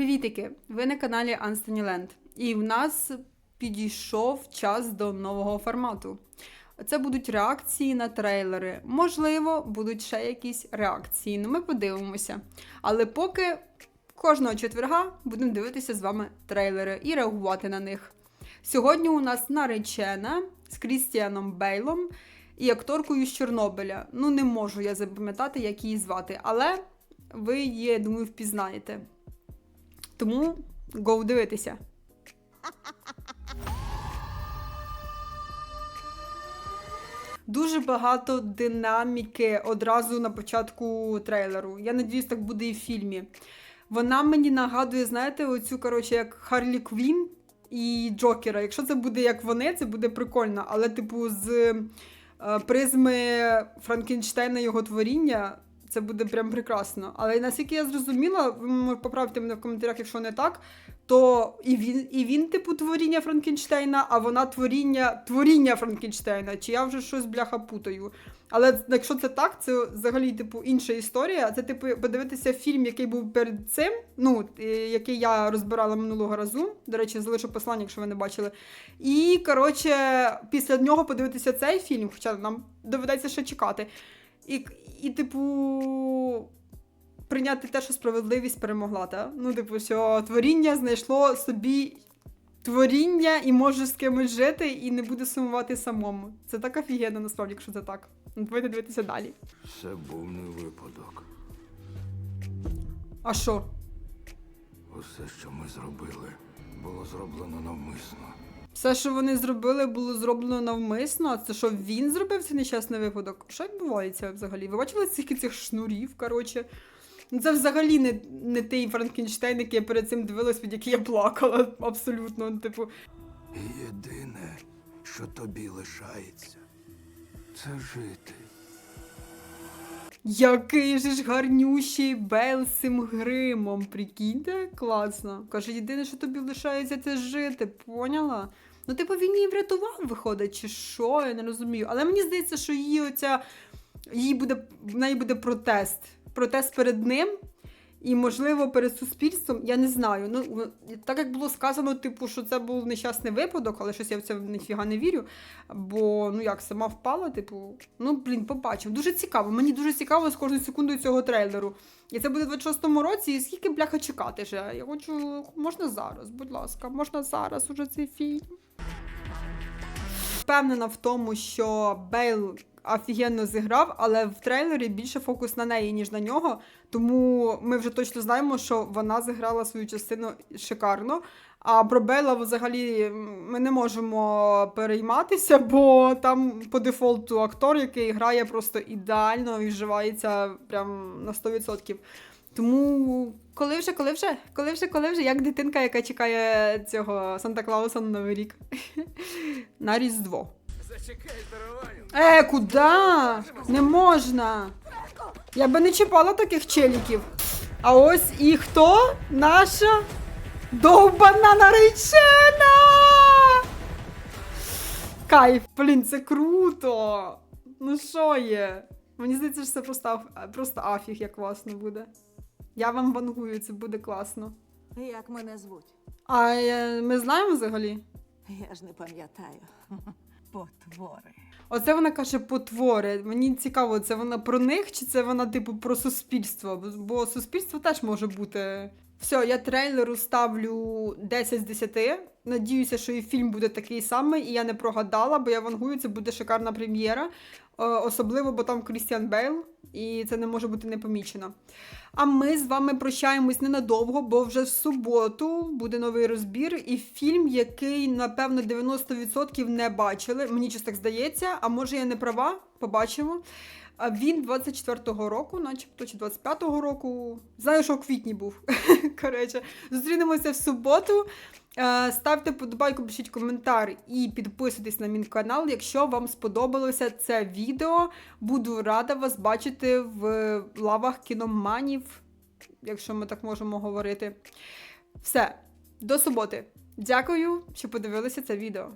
Привітики! Ви на каналі Land. І в нас підійшов час до нового формату. Це будуть реакції на трейлери. Можливо, будуть ще якісь реакції. Ну, ми подивимося. Але поки кожного четверга будемо дивитися з вами трейлери і реагувати на них. Сьогодні у нас наречена з Крістіаном Бейлом і акторкою з Чорнобиля. Ну, не можу я запам'ятати, як її звати, але ви її, я думаю, впізнаєте. Тому гоу дивитися. Дуже багато динаміки одразу на початку трейлеру. Я надіюсь, так буде і в фільмі. Вона мені нагадує, знаєте, оцю, коротше, як Харлі Квін і Джокера. Якщо це буде як вони, це буде прикольно. Але, типу, з е, призми Франкенштейна його творіння. Це буде прям прекрасно. Але наскільки я зрозуміла, ви поправити мене в коментарях, якщо не так, то і він, і він, типу, творіння Франкенштейна, а вона творіння творіння Франкенштейна. Чи я вже щось бляха путаю? Але якщо це так, це взагалі, типу, інша історія. Це, типу, подивитися фільм, який був перед цим, ну, е, який я розбирала минулого разу. До речі, залишу послання, якщо ви не бачили. І, коротше, після нього подивитися цей фільм, хоча нам доведеться ще чекати. І, і типу, прийняти те, що справедливість перемогла, та? Ну, типу, що творіння знайшло собі творіння і може з кимось жити, і не буде сумувати самому. Це так офігенно, насправді, якщо це так. Ну, давайте дивитися далі. Це був не випадок. А що? Усе, що ми зробили, було зроблено навмисно. Все, що вони зробили, було зроблено навмисно. А це що він зробив цей нещасний випадок? Що відбувається взагалі? Ви бачили скільки цих шнурів, коротше? Ну, Це взагалі не, не той Франкенштейн, який я перед цим дивилась, під який я плакала. Абсолютно. Типу, єдине, що тобі лишається, це жити. Який же ж гарнющий цим гримом. Прикиньте, класно. Каже, єдине, що тобі лишається, це жити, поняла? Ну, типу, він її врятував, виходить, чи що, я не розумію. Але мені здається, що її оця. Їй буде, в неї буде протест. Протест перед ним. І, можливо, перед суспільством, я не знаю. Ну, так як було сказано, типу, що це був нещасний випадок, але щось я в це ніфіга не вірю. Бо, ну як, сама впала, типу, ну, блін, побачив. Дуже цікаво. Мені дуже цікаво з кожною секундою цього трейлеру. І це буде в 26-му році, і скільки бляха чекати ще? Я хочу, можна зараз, будь ласка, можна зараз уже цей фільм. Впевнена в тому, що Бейл офігенно зіграв, але в трейлері більше фокус на неї, ніж на нього. Тому ми вже точно знаємо, що вона зіграла свою частину шикарно. А про Бейла взагалі ми не можемо перейматися, бо там по дефолту актор, який грає просто ідеально і вживається прям на 100%. Тому коли вже, коли вже, коли вже, коли вже, як дитинка, яка чекає цього Санта Клауса на Новий рік на Різдво. Зачекай, здорованю. Е, куди? Не можна. Я би не чіпала таких челіків. А ось і хто? Наша довбана наречена! Кайф, блін, це круто. Ну що є? Мені здається, що це просто, просто афіг, як класно буде. Я вам вангую, це буде класно. Як мене звуть? А е, ми знаємо взагалі? Я ж не пам'ятаю. Потвори. Оце вона каже потвори. Мені цікаво, це вона про них чи це вона, типу, про суспільство? Бо- Бо суспільство теж може бути. Все, я трейлеру ставлю 10 з 10. Надіюся, що і фільм буде такий самий, і я не прогадала, бо я вангую, це буде шикарна прем'єра. Е, Особливо, бо там Крістіан Бейл, і це не може бути не помічено. А ми з вами прощаємось ненадовго, бо вже в суботу буде новий розбір і фільм, який, напевно, 90% не бачили. Мені щось так здається, а може я не права, побачимо. А він 24-го року, начебто, чи 25-го року. Знаю, що у квітні був. Коротше, зустрінемося в суботу. Е, Ставте подобайку, пишіть коментар і підписуйтесь на мій канал, якщо вам сподобалося це відео. Буду рада вас бачити в лавах кіноманів, якщо ми так можемо говорити. Все, до суботи. Дякую, що подивилися це відео.